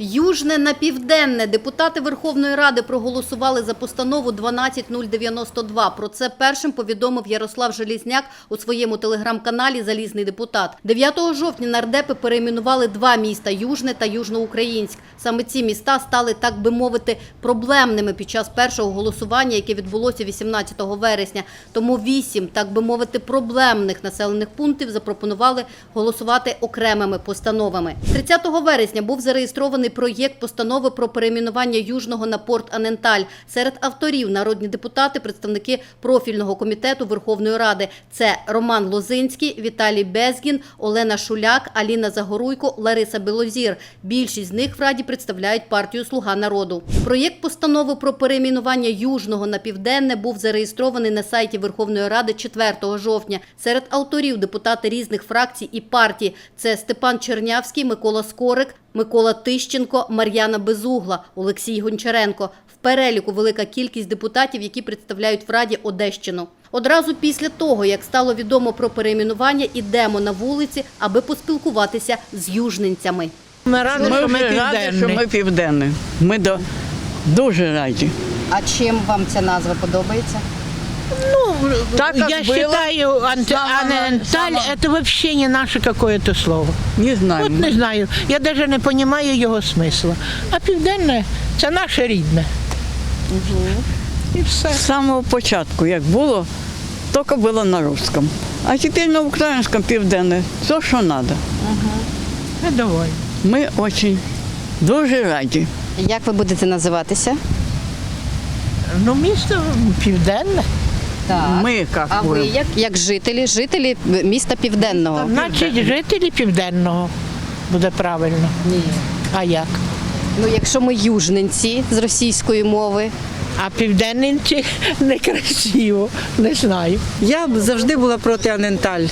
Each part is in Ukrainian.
Южне на південне. Депутати Верховної Ради проголосували за постанову 12092. Про це першим повідомив Ярослав Желізняк у своєму телеграм-каналі Залізний депутат. 9 жовтня нардепи перейменували два міста Южне та Южноукраїнськ. Саме ці міста стали, так би мовити, проблемними під час першого голосування, яке відбулося 18 вересня. Тому вісім, так би мовити, проблемних населених пунктів запропонували голосувати окремими постановами. 30 вересня був зареєстрований проєкт постанови про перейменування Южного на порт Аненталь. Серед авторів народні депутати, представники профільного комітету Верховної Ради. Це Роман Лозинський, Віталій Безгін, Олена Шуляк, Аліна Загоруйко, Лариса Білозір. Більшість з них в Раді представляють партію Слуга народу. Проєкт постанови про перейменування Южного на південне був зареєстрований на сайті Верховної Ради 4 жовтня. Серед авторів депутати різних фракцій і партій це Степан Чернявський, Микола Скорик, Микола Тищенко, Мар'яна Безугла, Олексій Гончаренко. В переліку велика кількість депутатів, які представляють в Раді Одещину. Одразу після того, як стало відомо про перейменування, ідемо на вулиці, аби поспілкуватися з южненцями. Ми раді, Ми що ми вже раді, що ми південні. Ми до, дуже раді. А чим вам ця назва подобається? Ну, Так, я считаю, анти- самого- аненталь это вообще не наше какое-то слово. Не знаю. От не знаю, я навіть не розумію його смисла. А південне це наше рідне. І все. З самого початку, як було, тільки було на русском. А тепер на українському південне. Все, що треба. Я довольна. Ми дуже, дуже раді. Як ви будете називатися? Ну, місто південне. Так. Ми як А ви як, як жителі, жителі міста Південного? Значить, жителі південного буде правильно. Ні. А як? Ну, якщо ми южненці з російської мови, А південненці некрасиво, не знаю. Я б завжди була проти Аненталь.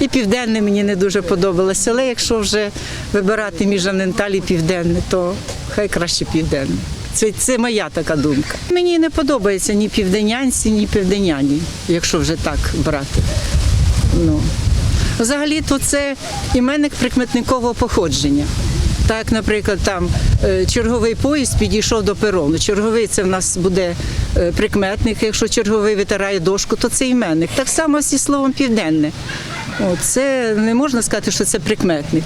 І південне мені не дуже подобалося. Але якщо вже вибирати між Аненталь і південне, то хай краще південне. Це, це моя така думка. Мені не подобається ні південянці, ні південяні, якщо вже так брати. Ну. Взагалі, то це іменник прикметникового походження. Так, наприклад, там е, черговий поїзд підійшов до перону. Черговий це в нас буде е, прикметник. Якщо черговий витирає дошку, то це іменник. Так само зі словом південне. О, це не можна сказати, що це прикметник.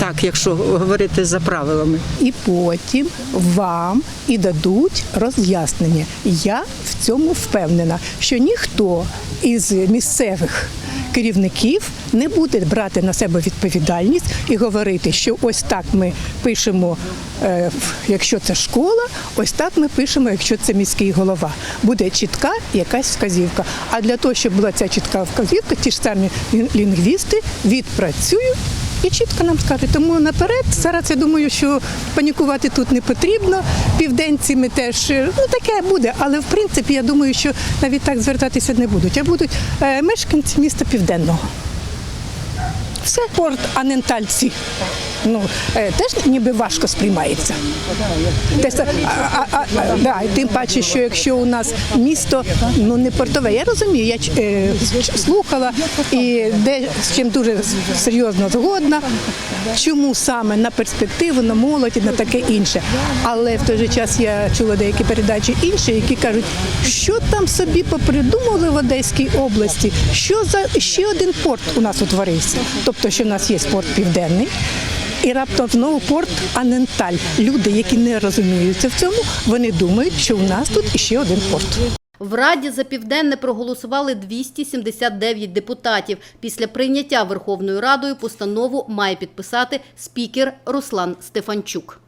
Так, якщо говорити за правилами. і потім вам і дадуть роз'яснення. Я в цьому впевнена, що ніхто із місцевих керівників не буде брати на себе відповідальність і говорити, що ось так ми пишемо, е, якщо це школа, ось так ми пишемо, якщо це міський голова. Буде чітка якась вказівка. А для того, щоб була ця чітка вказівка, ті ж самі лінгвісти відпрацюють і чітко нам скажуть. Тому наперед зараз я думаю, що панікувати тут не потрібно. Південці ми теж е, ну таке буде, але в принципі я думаю, що навіть так звертатися не будуть, а будуть е, мешканці міста Південного. Все порт Анентальці. Ну, е, теж ніби важко сприймається. А, а, а, да, тим паче, що якщо у нас місто ну не портове, я розумію, я е, слухала і де з чим дуже серйозно згодна, чому саме на перспективу, на молодь і на таке інше. Але в той же час я чула деякі передачі інші, які кажуть, що там собі попридумали в Одеській області, що за ще один порт у нас утворився. Тобто, що в нас є порт південний. І раптом знову порт Аненталь. Люди, які не розуміються в цьому, вони думають, що у нас тут іще один порт. В Раді за південне проголосували 279 депутатів. Після прийняття Верховною Радою постанову має підписати спікер Руслан Стефанчук.